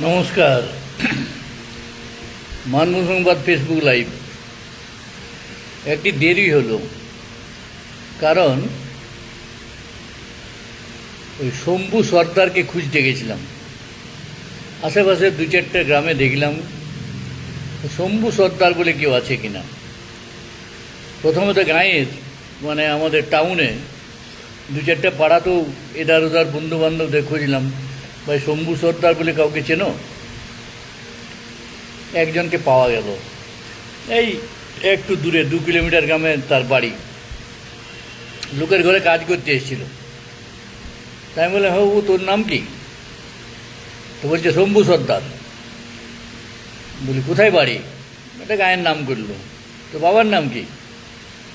নমস্কার। মানব সংবাদ Facebook live একটি দেরি হলো, কারণ ওই শম্ভু সর্দারকে খুঁজতে গেছিলাম। আশেপাশে দু চারটে গ্রামে দেখলাম, শম্ভু সর্দার বলে কেউ আছে কিনা। প্রথমত গাঁয়ের মানে আমাদের টাউনে দু চারটে পাড়াতেও এদার ওদার বন্ধু বান্ধবদের খুঁজলাম। ভাই শম্ভু সর্দার বলে কাউকে চেনো? একজনকে পাওয়া গেল। এই একটু দূরে, দু কিলোমিটার গ্রামে তার বাড়ি। লোকের ঘরে কাজ করতে এসেছিল। তাই আমি বললাম হবু তোর নাম কি? তো বলছে, শম্ভু সর্দার। বলি, কোথায় বাড়ি? একটা গায়ের নাম করল। তো বাবার নাম কি?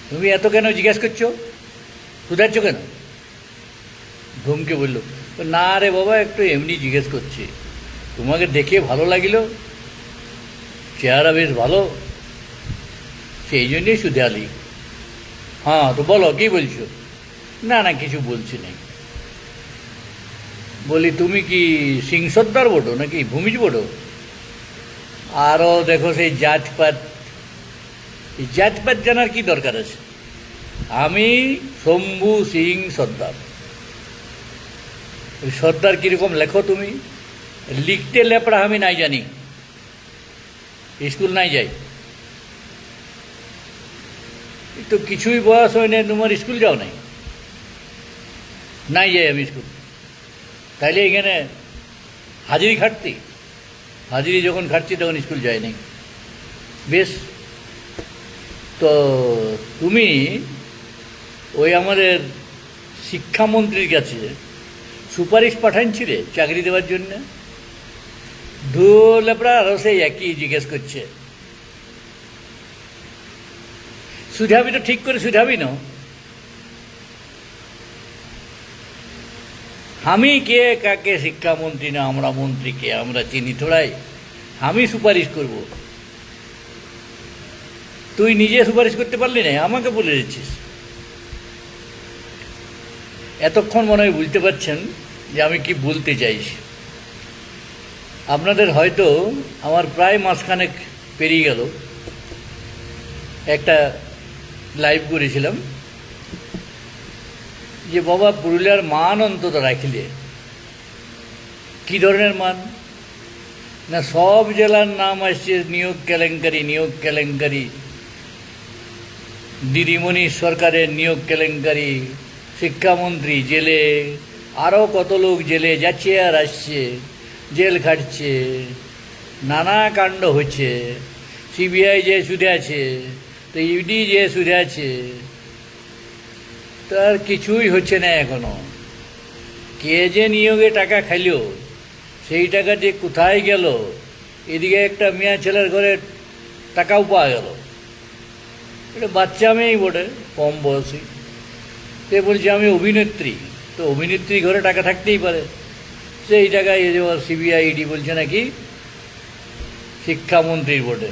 তুমি এত কেন জিজ্ঞেস করছ? শুধাচ্ছ কেন? ধমকে বলল না রে বাবা, একটু এমনি জিজ্ঞেস করছি। তোমাকে দেখে ভালো লাগিল? চেহারা বেশ ভালো। সেই জন্যই শুধু আলি। হ্যাঁ তো বলো, কী বলছো? না না, কিছু বলছি না বলি, তুমি কি সিং সর্দার বটো নাকি ভূমিজ বটো আরও দেখো সেই জাতপাত। এই জাতপাত জানার কি দরকার আছে? আমি শম্ভু সিং সর্দার। সর্দার কীরকম লেখো তুমি? লিখতে লেপড়া আমি নাই জানি। স্কুল নাই যাই। তো কিছুই বয়স হয় না তোমার স্কুল যাও নাই? নাই যাই আমি স্কুল। তাইলে এখানে হাজিরি খাটতি? হাজিরি যখন খাটছি তখন স্কুল যায় নাই। বেশ। তো তুমি ওই আমাদের শিক্ষামন্ত্রীর কাছে সুপারিশ পাঠানছিলে চাকরি দেওয়ার জন্য। দু লেপড়া আরও সেই একই জিজ্ঞেস করছে। সুঝাবি তো ঠিক করে সুঝাবি না আমি কে, কাকে, শিক্ষামন্ত্রী না আমরা মন্ত্রীকে আমরা চিনি থোড়াই। আমি সুপারিশ করব। তুই নিজে সুপারিশ করতে পারলি না, আমাকে বলে দিচ্ছিস। এতক্ষণ মনে হয় বুঝতে পারছেন? যে আমি কি বলতে চাইছি আপনাদের হয়তো আমার প্রায় মাসখানেক পেরিয়ে গেল। একটা লাইভ করেছিলাম। যে বাবা পুরুলিয়ার মান অন্তত রাখিলে। কি ধরনের মান? না সব জেলার নাম আসছে নিয়োগ কেলেঙ্কারি নিয়োগ কেলেঙ্কারি। দিদিমণি সরকারের নিয়োগ কেলেঙ্কারি, শিক্ষামন্ত্রী জেলে আরও কত লোক জেলে যাচ্ছে আর আসছে, জেল খাটছে, নানা কাণ্ড হচ্ছে। সিবিআই যে সুদে আছে, তো ইডি যে সুদে আছে তার কিছুই হচ্ছে না এখনও। কে যে নিয়োগে টাকা খাইল, সেই টাকা যে কোথায় গেল, এদিকে একটা মেয়া ছেলের ঘরে টাকাও পাওয়া গেল। এটা বাচ্চা মেয়েই বটে, কম বয়সী। সে বলছে, আমি অভিনেত্রী। তো অভিনেত্রী ঘরে টাকা থাকতেই পারে। সেই টাকায় এই যে সিবিআই ইডি বলছে নাকি, শিক্ষামন্ত্রীর বটে।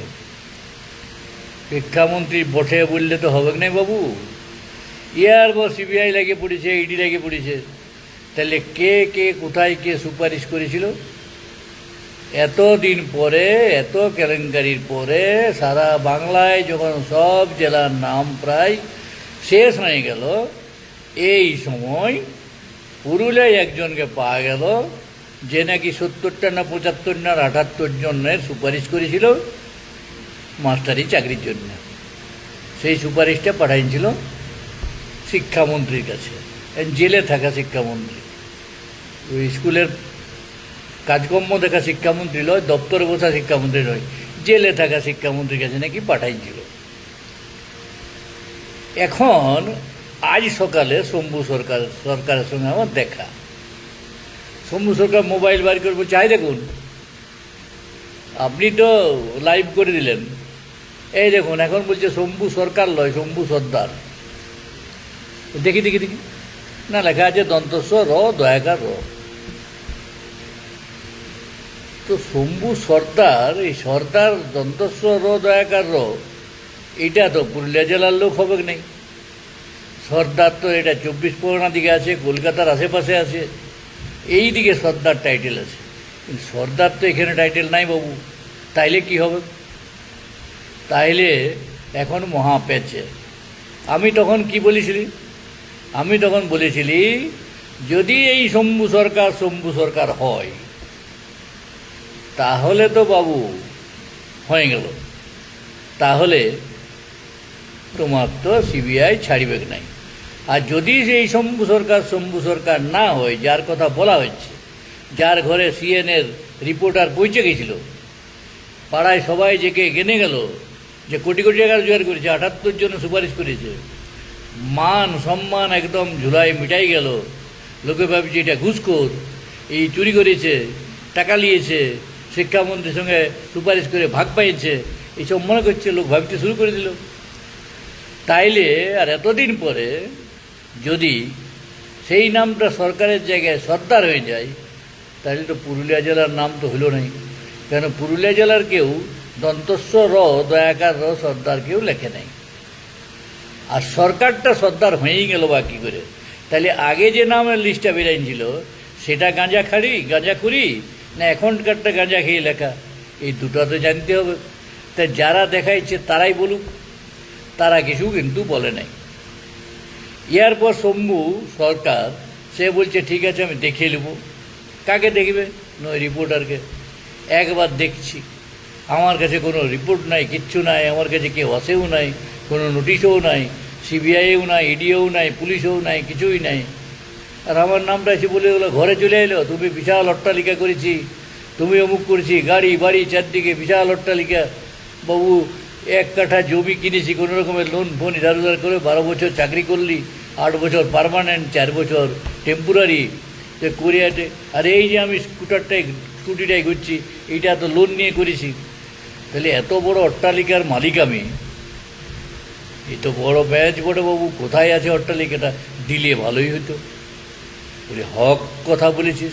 শিক্ষামন্ত্রী বটে বললে তো হবে না বাবু। ইয়ার বো সিবিআই লাগিয়ে পড়েছে ইডি লাগিয়ে পড়েছে। তাহলে কে কে, কোথায়, কে সুপারিশ করেছিল? এত দিন পরে, এত কেলেঙ্কারির পরে সারা বাংলায় যখন সব জেলার নাম প্রায় শেষ হয়ে গেল, এই সময় পুরুলিয়ায় একজনকে পাওয়া গেল, যে নাকি সত্তরটা না পঁচাত্তর না আটাত্তর জনের সুপারিশ করেছিল মাস্টারি চাকরির জন্য। সেই সুপারিশটা পাঠাইছিল শিক্ষামন্ত্রীর কাছে জেলে থাকা শিক্ষামন্ত্রী। ওই স্কুলের কাজকর্ম দেখা শিক্ষামন্ত্রী নয় দপ্তরে বসা শিক্ষামন্ত্রী নয় জেলে থাকা শিক্ষামন্ত্রীর কাছে নাকি পাঠাইছিল। এখন আজ সকালে শম্ভু সরকার, সরকারের সঙ্গে আমার দেখা। শম্ভু সরকার মোবাইল বার করে বলছে আই দেখুন। আপনি তো লাইভ করে দিলেন। এই দেখুন, এখন বলছে শম্ভু সরকার লয়, শম্ভু সর্দার। দেখি দেখি দেখি। না, লেখা আছে, দন্তস্ব র, দয়াকার র। তো শম্ভু সর্দার, এই সর্দার, দন্তস্ব র, দয়াকার র, এটা তো পুরুলিয়া জেলার লোক হবে নেই? সর্দার তো এটা চব্বিশ পরগনা দিকে আছে, কলকাতার আশেপাশে আছে। এই দিকে সর্দার টাইটেল আছে। কিন্তু সর্দার তো এখানে টাইটেল নাই বাবু। তাইলে কি হবে? তাইলে এখন মহা আমি তখন কি বলেছিলি? আমি তখন বলেছিলি, যদি এই শম্ভু সরকার শম্ভু সরকার হয়, তাহলে তো বাবু হয়ে গেল। তাহলে তোমার তো সিবিআই ছাড়িবে নাই। আর যদি সেই শম্ভু সরকার শম্ভু সরকার না হয়, যার কথা বলা হচ্ছে যার ঘরে সিএনএর রিপোর্টার পৌঁছে গেছিল, পাড়ায় সবাই জেগে গেনে গেল যে কোটি কোটি টাকা রোজগার করেছে, আটাত্তর জন সুপারিশ করেছে। মান সম্মান একদম ঝুলাই মিটাই গেল। লোকে ভাবছে, এটা ঘুষখোর। এই চুরি করেছে, টাকা নিয়েছে, শিক্ষামন্ত্রীর সঙ্গে সুপারিশ করে ভাগ পাইছে এইসব মনে করছে, লোক ভাবতে শুরু করে দিল। তাইলে আর এতদিন পরে যদি সেই নামটা সরকারের জায়গায় সর্দার হয়ে যায়, তাহলে তো পুরুলিয়া জেলার নাম তো হলো নাই। কেন পুরুলিয়া জেলার কেউ দন্তস্ব র, দয়াকার র সর্দার কেউ লেখে নাই। আর সরকারটা সর্দার হয়েই গেল বা কী করে? তাহলে আগে যে নামের লিস্টটা বেরাইছিল সেটা গাঁজা খাড়ি, গাঁজা খুরি, না এখনকারটা গাঁজা খেয়ে লেখা? এই দুটো তো জানতে হবে। তা যারা দেখাইছে তারাই বলুক, তারা কিছু কিন্তু বলে নাই। এরপর শম্ভু সরকার, সে বলছে, ঠিক আছে, আমি দেখিয়ে নেব। কাকে দেখবে? নয় রিপোর্টারকে একবার দেখছি। আমার কাছে কোনো রিপোর্ট নাই, কিচ্ছু নাই। আমার কাছে কেউ আসেও নাই, কোনো নোটিশও নাই সিবিআইও নাই ইডিও নাই, পুলিশও নাই, কিছুই নাই। আর আমার নামটা এসে বলে গেলো, ঘরে চলে এলো, তুমি বিশাল অট্টালিকা করেছি, তুমি অমুক করেছি, গাড়ি, বাড়ি, চারদিকে বিশাল অট্টালিকা। বাবু এক কাঠা জমি কিনেছি, কোনো রকমের লোন ফোন ইধার উধার করে বারো বছর চাকরি করলি, আট বছর পারমানেন্ট চার বছর টেম্পোরারি তো কোরিয়াতে আর এই যে আমি স্কুটারটাই স্কুটিটাই ঘুরছি, এইটা তো লোন নিয়ে করেছি। তাহলে এত বড় অট্টালিকার মালিক আমি। এই তো বড় ব্যাচ বড় বাবু, কোথায় আছে অট্টালিকাটা? দিলে ভালোই হতো। বলে, হক কথা বলেছিস।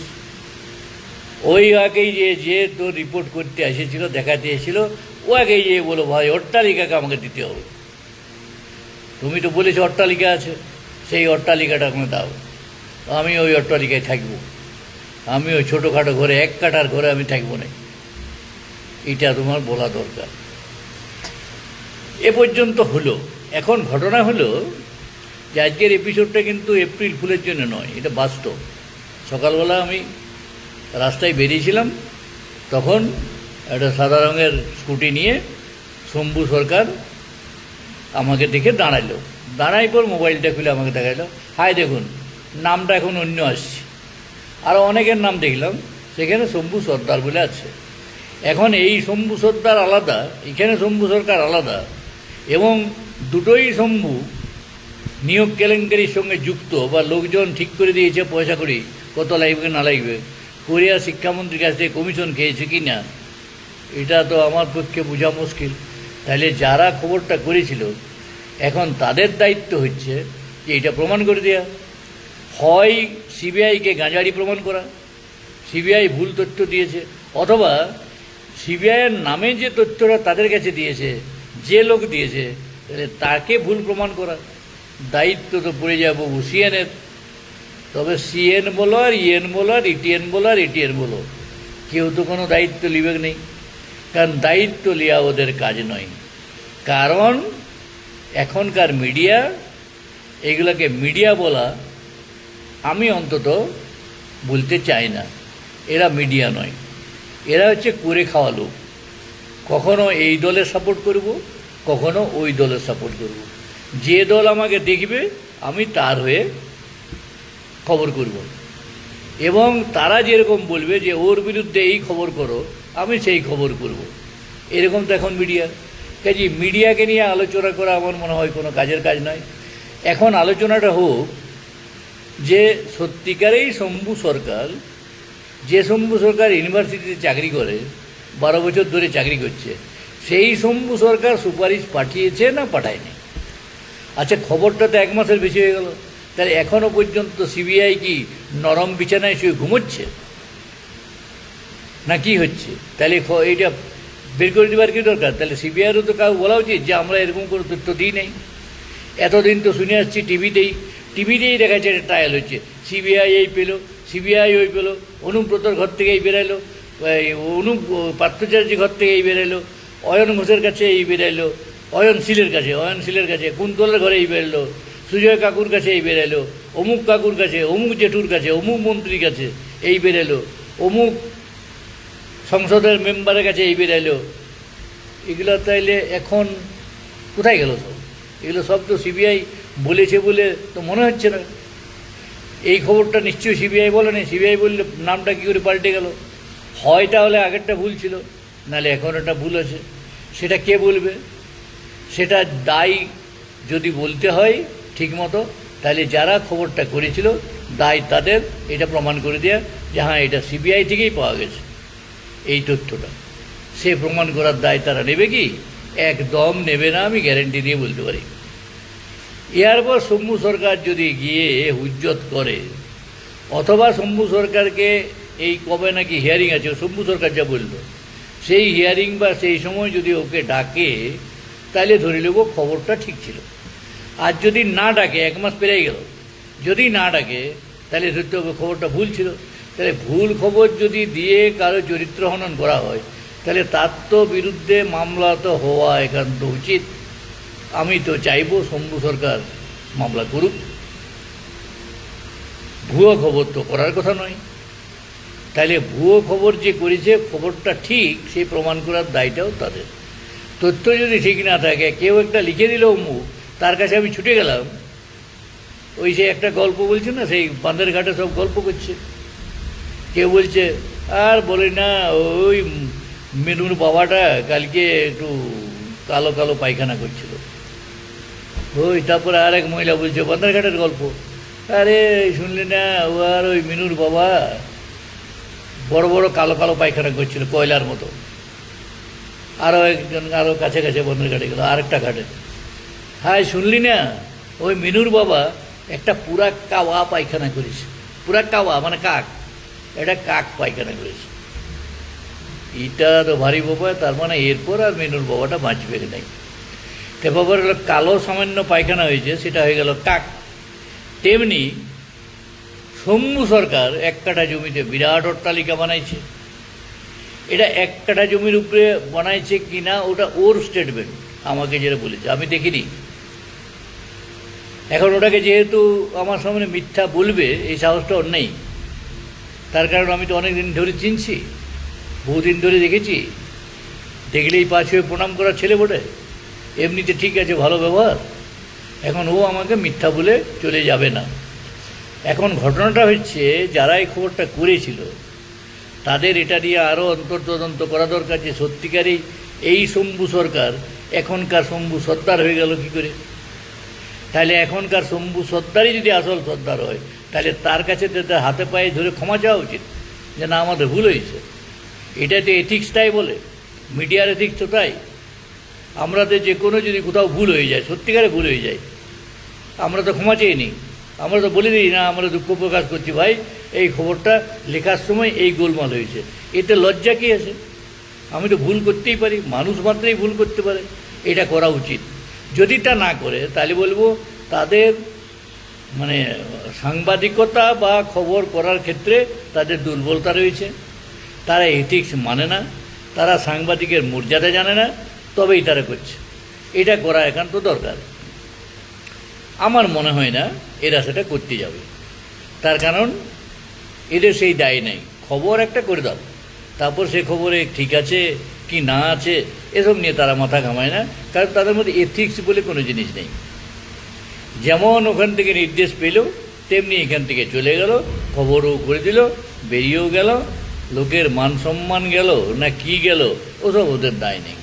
ওই আগেই যে যে তোর রিপোর্ট করতে এসেছিল, দেখাতে এসেছিল ও আগেই যে বলো, ভাই, অট্টালিকাকে আমাকে দিতে হবে। তুমি তো বলেছ, অট্টালিকা আছে, সেই অট্টালিকাটা আমাকে দাও। আমি ওই অট্টালিকায় থাকব। আমি ওই ছোটোখাটো ঘরে, এক কাঠার ঘরে আমি থাকব না। এটা তোমার বলা দরকার। এ পর্যন্ত হলো। এখন ঘটনা হলো যে আজকের এপিসোডটা কিন্তু এপ্রিল ফুলের জন্য নয়, এটা বাস্তব। সকালবেলা আমি রাস্তায় বেরিয়েছিলাম, তখন একটা সাদা রঙের স্কুটি নিয়ে শম্ভু সরকার আমাকে দেখে দাঁড়াইলো। দাঁড়াই পর মোবাইলটা খুলে আমাকে দেখাইলো, হাই, দেখুন, নামটা এখন অন্য আসছে। আরও অনেকের নাম দেখলাম, সেখানে শম্ভু সর্দার বলে আছে। এখন এই শম্ভু সর্দার আলাদা, এখানে শম্ভু সরকার আলাদা, এবং দুটোই শম্ভু নিয়োগ কেলেঙ্কারির সঙ্গে যুক্ত, বা লোকজন ঠিক করে দিয়েছে, পয়সা করি, কত লাগবে, না লাগবে, কোরিয়া শিক্ষামন্ত্রীর কাছ থেকে কমিশন খেয়েছে কি না এটা তো আমার পক্ষে বোঝা মুশকিল। তাহলে যারা খবরটা করেছিল, এখন তাদের দায়িত্ব হচ্ছে যে এটা প্রমাণ করে দেওয়া হয় সিবিআইকে গাঁজারি প্রমাণ করা, সিবিআই ভুল তথ্য দিয়েছে, অথবা সিবিআইয়ের নামে যে তথ্যটা তাদের কাছে দিয়েছে, যে লোক দিয়েছে, তাহলে তাকে ভুল প্রমাণ করা। দায়িত্ব তো পড়ে যাব সিএনের তবে সিএন বলো আর ইএন বলো আর ইটিএন বলো আর ইটিএন বলো। কেউ তো কোনো দায়িত্ব লিবে নেই। কারণ দায়িত্ব লিয়া ওদের কাজ নয়। কারণ এখনকার মিডিয়া, এগুলোকে মিডিয়া বলা আমি অন্তত বলতে চাই না। এরা মিডিয়া নয়। এরা হচ্ছে করে খাওয়া লোক। কখনো এই দলের সাপোর্ট করব, কখনো ওই দলের সাপোর্ট করব। যে দল আমাকে দেখবে, আমি তার হয়ে খবর করব। এবং তারা যেরকম বলবে যে, ওর বিরুদ্ধে এই খবর করো আমি সেই খবর করব। এরকম তো এখন মিডিয়া। কাজে মিডিয়াকে নিয়ে আলোচনা করা আমার মনে হয় কোনো কাজের কাজ নয়। এখন আলোচনাটা হোক যে সত্যিকারেই শম্ভু সরকার, যে শম্ভু সরকার ইউনিভার্সিটিতে চাকরি করে, বারো বছর ধরে চাকরি করছে, সেই শম্ভু সরকার সুপারিশ পাঠিয়েছে না পাঠায়নি? আচ্ছা খবরটা তো এক মাসের বেশি হয়ে গেল। তাহলে এখনও পর্যন্ত সিবিআই কি নরম বিছানায় শুয়ে ঘুমোচ্ছে? না, কি হচ্ছে? তাহলে এইটা বের করে দেওয়ার কি দরকার? তাহলে সিবিআইয়েরও তো কাউ বলা উচিত যে আমরা এরকম কোনো তথ্য দিই নেই। এতদিন তো শুনে আসছি টিভিতেই টিভিতেই দেখা যাচ্ছে ট্রায়াল হচ্ছে। সিবিআই এই পেল, সিবিআই ওই পেল অনুব্রতর ঘর বেরাইলো, এই অনুপ পাত্রচার্য ঘর থেকে এই বেরোলো অয়ন ঘোষের কাছে এই বেরোলো অয়নশীলের কাছে অয়নশীলের কাছে, কুন্তলের ঘরে এই বেরোলো সুজয় কাকুর কাছে এই বেরোলো অমুক কাকুর কাছে, অমুক জেঠুর কাছে, অমুক মন্ত্রীর কাছে এই বেরোলো অমুক সংসদের মেম্বারের কাছে এই বেরোলো এগুলো তাইলে এখন কোথায় গেল সব? এগুলো সব তো সিবিআই বলেছে বলে তো মনে হচ্ছে না। এই খবরটা নিশ্চয়ই সিবিআই বলেনি সিবিআই বললে নামটা কী করে পাল্টে গেল? হয় তাহলে আগেরটা ভুল ছিল নাহলে এখন একটা ভুল আছে। সেটা কে বলবে? সেটা দায়ী যদি বলতে হয় ঠিকমতো তাহলে যারা খবরটা করেছিল, দায় তাদের। এটা প্রমাণ করে দেওয়া যে হ্যাঁ এটা সিবিআই থেকেই পাওয়া গেছে। এই তথ্যটা। সে প্রমাণ করার দায় তারা নেবে কি? একদম নেবে না, আমি গ্যারেন্টি দিয়ে বলতে পারি। এরপর শম্ভু সরকার যদি গিয়ে হুজ্জত করে, অথবা শম্ভু সরকারকে এই কবে নাকি হিয়ারিং আছে, শম্ভু সরকার যা বলল, সেই হিয়ারিং বা সেই সময় যদি ওকে ডাকে, তাহলে ধরে নেব খবরটা ঠিক ছিল। আর যদি না ডাকে, এক মাস পেরিয়ে গেল, যদি না ডাকে, তাহলে ধরতে হবে খবরটা ভুল ছিল। তাহলে ভুল খবর যদি দিয়ে কারও চরিত্র হনন করা হয়, তাহলে তার তো বিরুদ্ধে মামলা তো হওয়া একান্ত উচিত। আমি তো চাইব শম্ভু সরকার মামলা করুক। ভুয়ো খবর তো করার কথা নয়। তাহলে ভুয়ো খবর যে করেছে, খবরটা ঠিক সেই প্রমাণ করার দায়টাও তাদের। তথ্য যদি ঠিক না থাকে, কেউ একটা লিখে দিল মুখ তার কাছে আমি ছুটে গেলাম। ওই যে একটা গল্প বলছে না, সেই বাঁধের ঘাটে সব গল্প করছে। কেউ বলছে, আর বলি না, ওই মেনুর বাবাটা কালকে একটু কালো কালো পায়খানা করছিল। ওই তারপরে আর এক মহিলা বলছে, বান্দারঘাটের গল্প। আরে শুনলি না, ও আর ওই মিনুর বাবা বড় বড় কালো কালো পায়খানা করছিল, কয়লার মতো। আরও একজন আরও কাছে কাছে বন্দরঘাটে গেল, আরেকটা ঘাটে। হ্যাঁ শুনলি না, ওই মিনুর বাবা একটা পুরা কাওয়া পায়খানা করেছে। পুরা কাওয়া মানে কাক? এটা কাক পায়খানা করেছে। এটা তো ভারী বাবা, তার মানে এরপর আর মিনুর বাবাটা বাঁচবে নাই তে বাবার কালো সামান্য পায়খানা হয়েছে, সেটা হয়ে গেল কাক। তেমনি শম্ভু সরকার এক কাঠা জমিতে বিরাট অট্টালিকা বানাইছে। এটা এক কাঠা জমির উপরে বানাইছে কি না ওটা ওর স্টেটমেন্ট আমাকে যেটা বলেছে। আমি দেখিনি। এখন ওটাকে যেহেতু আমার সামনে মিথ্যা বলবে, এই সাহসটা ওর নেই। তার কারণ আমি তো অনেক দিন ধরে চিনছি, বহুদিন ধরে দেখেছি। দেখলেই পাঁচ হয়ে প্রণাম করার ছেলে বটে। এমনিতে ঠিক আছে, ভালো ব্যবহার। এখন ও আমাকে মিথ্যা বলে চলে যাবে না। এখন ঘটনাটা হচ্ছে, যারা এই খবরটা করেছিল, তাদের এটা নিয়ে আরও অন্তর্তদন্ত করা দরকার যে সত্যিকারই এই শম্ভু সরকার, এখনকার শম্ভু সর্দার হয়ে গেল কি করে? তাহলে এখনকার শম্ভু সর্দারই যদি আসল সর্দার হয় তাহলে তার কাছে তো তার হাতে পায়ে ধরে ক্ষমা চাওয়া উচিত, যে না, আমাদের ভুল হয়েছে। এটা তো এথিক্সটাই বলে মিডিয়ার এথিক্স তো তাই। আমরা তো যে কোনো যদি কোথাও ভুল হয়ে যায়, সত্যিকারে ভুল হয়ে যায়, আমরা তো ক্ষমা চেয়ে নিই। আমরা তো বলে দিই, না, আমরা দুঃখ প্রকাশ করছি, ভাই, এই খবরটা লেখার সময় এই গোলমাল হয়েছে। এতে লজ্জা কী আছে? আমি তো ভুল করতেই পারি, মানুষ মাত্রই ভুল করতে পারে, এটা করা উচিত। যদি তা না করে, তাহলে বলব, তাদের মানে সাংবাদিকতা বা খবর করার ক্ষেত্রে তাদের দুর্বলতা রয়েছে। তারা এথিক্স মানে না, তারা সাংবাদিকের মর্যাদা জানে না, তবেই তারা করছে। এটা করা একান্ত দরকার। আমার মনে হয় না এরা সেটা করতে যাবে। তার কারণ, এদের সেই দায় নেই। খবর একটা করে দাও। তারপর সে খবরে ঠিক আছে কি না আছে, এসব নিয়ে তারা মাথা ঘামায় না, কারণ তাদের মধ্যে এথিক্স বলে কোনো জিনিস নেই। যেমন ওখান থেকে নির্দেশ পেল তেমনি এখান থেকে চলে গেল, খবরও করে দিল, বেরিয়েও গেল, লোকের মান সম্মান গেল, না কি গেল, ওসব ওদের দায় নেই।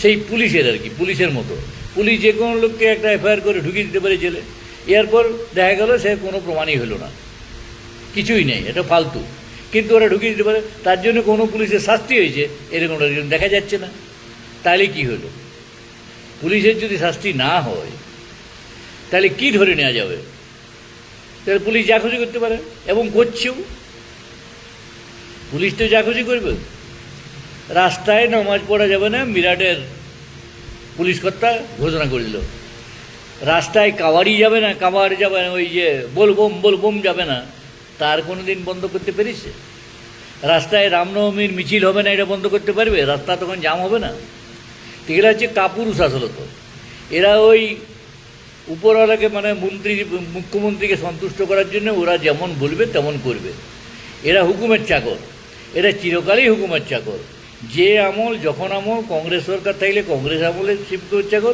সেই পুলিশের আর কি, পুলিশের মতো। পুলিশ যে কোনো লোককে একটা এফআইআর করে ঢুকিয়ে দিতে পারে জেলে। এরপর দেখা গেল সে কোনো প্রমাণই হলো না। কিছুই নেই, এটা ফালতু। কিন্তু ওরা ঢুকিয়ে দিতে পারে, তার জন্য কোনো পুলিশের শাস্তি হয়েছে, এরকম দেখা যাচ্ছে না, তাহলে কি হলো? পুলিশের যদি শাস্তি না হয়, তাহলে কি ধরে নেওয়া যাবে? তাহলে পুলিশ যা খুশি করতে পারে, এবং করছেও। পুলিশ তো যা খুশি করবে। রাস্তায় নমাজ পড়া যাবে না মিরাটের পুলিশ কর্তা ঘোষণা করে দিল। রাস্তায় কাওয়ারি যাবে না কাওয়ার যাবে না, ওই যে বলবোম বলবোম যাবে না, তার কোনো দিন বন্ধ করতে পেরেছে? রাস্তায় রামনবমীর মিছিল হবে না, এটা বন্ধ করতে পারবে? রাস্তা তখন জাম হবে না। এরা হচ্ছে কাপুরুষ আসলত এরা ওই উপরওয়ালাকে মানে মন্ত্রী, মুখ্যমন্ত্রীকে সন্তুষ্ট করার জন্য ওরা যেমন বলবে, তেমন করবে। এরা হুকুমের চাকর। এরা চিরকালই হুকুমের চাকর। যে আমল, যখন আমল, কংগ্রেস সরকার থাকলে কংগ্রেস আমলের শিবকুমার চাকর।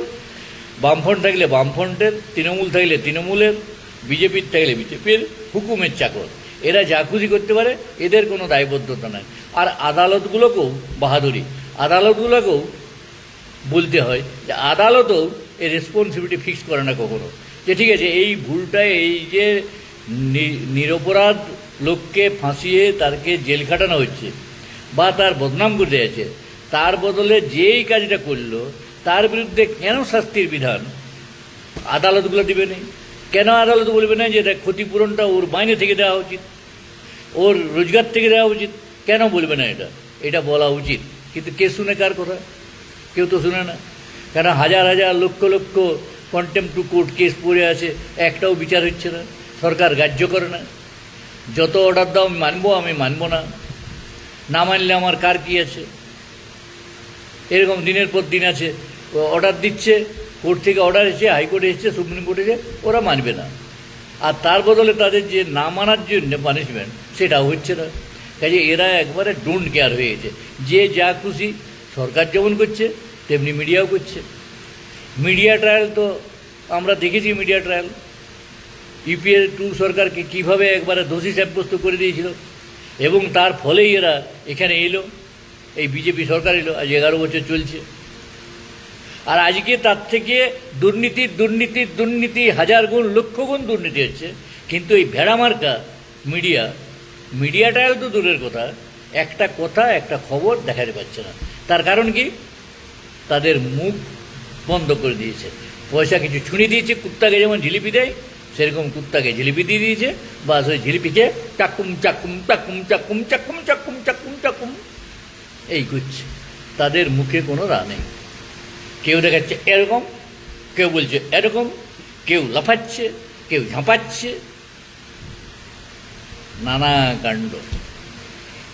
বামফ্রন্ট থাকলে বামফ্রন্টের, তৃণমূল থাকলে তৃণমূলের, বিজেপির থাকলে বিজেপির হুকুমের চাকর। এরা যা খুশি করতে পারে, এদের কোনো দায়বদ্ধতা নাই। আর আদালতগুলোকেও বাহাদুরি। আদালতগুলোকেও বলতে হয় যে আদালতও রেসপন্সিবিলিটি ফিক্স করে না কখনো। যে ঠিক আছে, এই ভুলটা, এই যে নিরপরাধ লোককে ফাঁসিয়ে তারকে জেল খাটানো হচ্ছে বা তার বদনাম করতে যাচ্ছে, তার বদলে যেই কাজটা করল, তার বিরুদ্ধে কেন শাস্তির বিধান? আদালতগুলো দিবে না কেন আদালত বলবে না যে এটা ক্ষতিপূরণটা ওর মাইনে থেকে দেওয়া উচিত? ওর রোজগার থেকে দেওয়া উচিত? কেন বলবে না এটা? এটা বলা উচিত। কিন্তু কে শুনে কার কথা? কেউ তো শুনে না। কেন হাজার হাজার lakh lakh contempt two court case পড়ে আছে, একটাও বিচার হচ্ছে না, সরকার গ্রাহ্য করে না। যত অর্ডার দাও আমি মানবো আমি মানবো না। না মানলে আমার কার কি আছে? এরকম দিনের পর দিন আছে। অর্ডার দিচ্ছে কোর্ট থেকে অর্ডার এসেছে হাইকোর্টে এসেছে, সুপ্রিম কোর্টে এসে ওরা মানবে না। আর তার বদলে তাদের যে না মানার জন্য পানিশমেন্ট সেটাও হচ্ছে না। কাজে এরা একবারে ডোন্ট কেয়ার হয়ে গেছে। যে যা খুশি সরকার যেমন করছে তেমনি মিডিয়াও করছে। মিডিয়া ট্রায়াল তো আমরা দেখেছি মিডিয়া ট্রায়াল ইউপিএ টু সরকারকে কীভাবে একবারে দোষী সাব্যস্ত করে দিয়েছিল এবং তার ফলেই এরা এখানে এলো, এই বিজেপি সরকার এলো, আজ এগারো বছর চলছে। আর আজকে তার থেকে দুর্নীতি দুর্নীতি দুর্নীতি, হাজার গুণ, লক্ষ গুণ দুর্নীতি হচ্ছে। কিন্তু এই ভেড়ামার্কা মিডিয়া মিডিয়াটাও তো দূরের কথা, একটা কথা, একটা খবর দেখাতে পাচ্ছে না। তার কারণ কি? তাদের মুখ বন্ধ করে দিয়েছে। পয়সা কিছু ছুঁড়ে দিয়েছে কুত্তাকে, যেমন জিলিপি দেয়, সেরকম কুত্তাকে জিলিপি দিয়ে দিয়েছে। বা ওই জিলিপিকে চাকুম চাকুম চাকুম চাকুম চাকুম চাকুম চাকুম চাকুম, এই করছে। তাদের মুখে কোনো রা নেই। কেউ দেখাচ্ছে এরকম, কেউ বলছে এরকম, কেউ লাফাচ্ছে, কেউ ঝাঁপাচ্ছে। নানা কাণ্ড।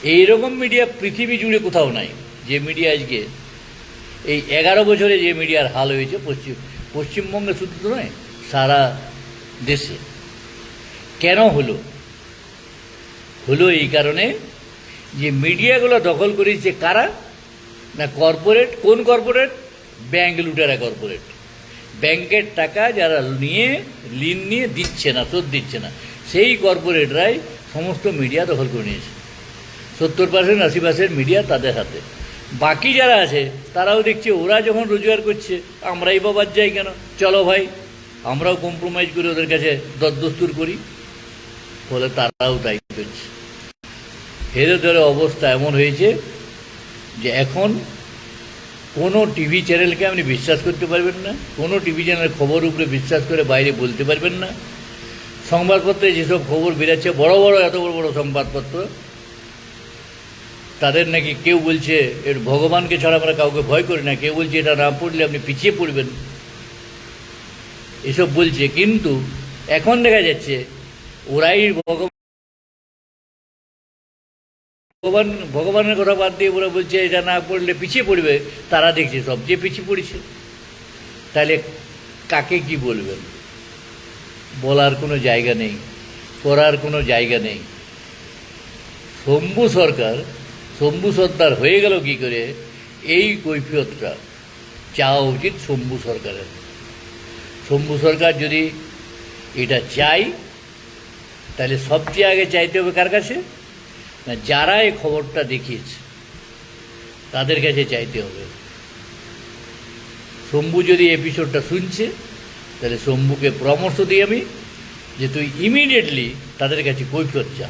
এইরকম মিডিয়া পৃথিবী জুড়ে কোথাও নাই। যে মিডিয়া আজকে এই এগারো বছরে যে মিডিয়ার হাল হয়েছে, পশ্চিম, পশ্চিমবঙ্গে শুধু তো নয়, সারা দেশে। কেন হলো? হলো এই কারণে যে মিডিয়াগুলো দখল করেছে কারা? না কর্পোরেট? কোন কর্পোরেট? ব্যাংক লুটেরা কর্পোরেট। ব্যাংকের টাকা যারা নিয়ে, ঋণ নিয়ে দিচ্ছে না, শোধ দিচ্ছে না, সেই কর্পোরেটরাই সমস্ত মিডিয়া দখল করে নিয়েছে। সত্তর পার্সেন্ট, আশি পার্সেন্ট মিডিয়া তাদের হাতে। বাকি যারা আছে, তারাও দেখছে, ওরা যখন রোজগার করছে, আমরাই বা বাদ যাই কেন? চলো ভাই, আমরাও কম্প্রোমাইজ করে ওদের কাছে দরদস্তুর করি। ফলে তারাও তাই করছে হেরে ধরে অবস্থা এমন হয়েছে যে এখন কোনো টিভি চ্যানেলকে আপনি বিশ্বাস করতে পারবেন না, কোনো টিভি চ্যানেলের খবর উপরে বিশ্বাস করে বাইরে বলতে পারবেন না। সংবাদপত্রে যেসব খবর বেরাচ্ছে, বড় বড়, এত বড় বড় সংবাদপত্র তাদের নাকি কেউ বলছে, এর ভগবানকে ছাড়া আমরা কাউকে ভয় করি না, কেউ বলছে এটা না পড়লে আপনি পিছিয়ে পড়বেন। এসব বলছে, কিন্তু এখন দেখা যাচ্ছে, ওরাই ভগবান ভগবান, ভগবানের কথা বাদ দিয়ে ওরা বলছে, এটা না পড়লে পিছিয়ে পড়বে। তারা দেখছে, সবচেয়ে পিছিয়ে পড়েছে। তাহলে কাকে কি বলবেন? বলার কোনো জায়গা নেই, করার কোনো জায়গা নেই। শম্ভু সরকার শম্ভু সর্দার হয়ে গেল কি করে? এই কৈফিয়তটা চাওয়া উচিত শম্ভু সরকারের। শম্ভু সরকার যদি এটা চাই তাহলে সবচেয়ে আগে চাইতে হবে কার কাছে? না, যারা এই খবরটা দেখিয়েছে, তাদের কাছে চাইতে হবে। শম্ভু যদি এপিসোডটা শুনছে, তাহলে শম্ভুকে পরামর্শ দিই আমি যে তুই ইমিডিয়েটলি তাদের কাছে কৈফিয়ত চা।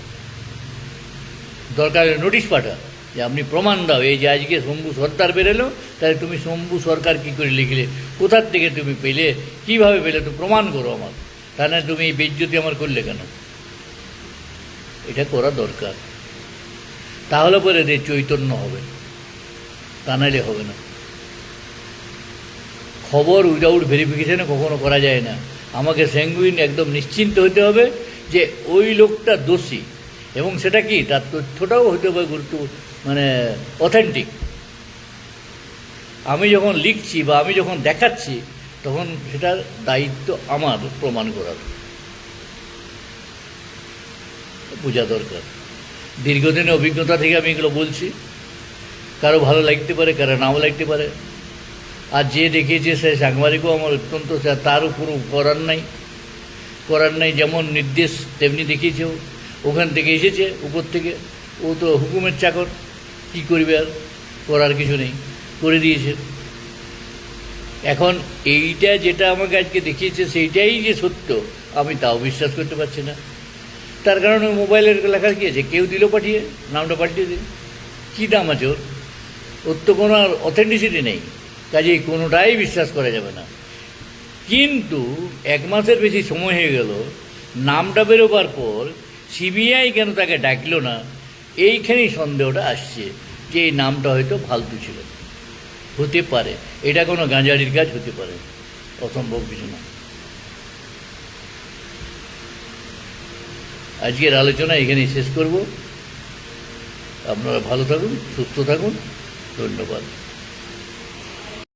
দরকার নোটিশ পাঠা। যে আপনি প্রমাণ দাও, এই যে আজকে শম্ভু সরকার বেরোলো, তাহলে তুমি শম্ভু সরকার কি করে লিখলে? কোথার থেকে তুমি পেলে? কীভাবে পেলে? তো প্রমাণ করো আমার তাহলে তুমি এই বেজ্জতি আমার করলে কেন? এটা করা দরকার। তাহলে পরে এদের চৈতন্য হবে। তা নাহলে হবে না। খবর উইদাউট ভেরিফিকেশনে কখনো করা যায় না। আমাকে স্যাঙ্গুইন একদম নিশ্চিন্ত হতে হবে যে ওই লোকটা দোষী। এবং সেটা কি? তার তথ্যটাও হতে হবে গুরুত্ব মানে অথেন্টিক আমি যখন লিখছি বা আমি যখন দেখাচ্ছি, তখন সেটার দায়িত্ব আমার প্রমাণ করার। বোঝা দরকার। দীর্ঘদিনের অভিজ্ঞতা থেকে আমি এগুলো বলছি। কারও ভালো লাগতে পারে, কারও নাও লাগতে পারে। আর যে দেখিয়েছে সে সাংবাদিকও আমার অত্যন্ত তার উপর করার নাই। করার নাই যেমন নির্দেশ তেমনি দেখিয়েছে। ওখান থেকে এসেছে, উপর থেকে। ও তো হুকুমের চাকর। কি করবে আর? করার কিছু নেই। করে দিয়েছে। এখন এইটা যেটা আমাকে আজকে দেখিয়েছে, সেইটাই যে সত্য, আমি তাও বিশ্বাস করতে পারছি না। তার কারণে মোবাইলের লেখার কি আছে? কেউ দিল পাঠিয়ে, নামটা পাঠিয়ে দিন কী দাম আছে ওর? ওর তো কোনো অথেন্টিসিটি নেই। কাজেই কোনোটাই বিশ্বাস করা যাবে না। কিন্তু এক মাসের বেশি সময় হয়ে গেল, নামটা বেরোবার পর সিবিআই কেন তাকে ডাকলো না, এইখানেই সন্দেহটা আসছে। যে এই নামটা হয়তো ফালতু ছিল। হতে পারে। এটা কোনো গাঁজারির কাজ হতে পারে। অসম্ভব কিছু না। আজকের আলোচনা এখানেই শেষ করব। আপনারা ভালো থাকুন, সুস্থ থাকুন। ধন্যবাদ।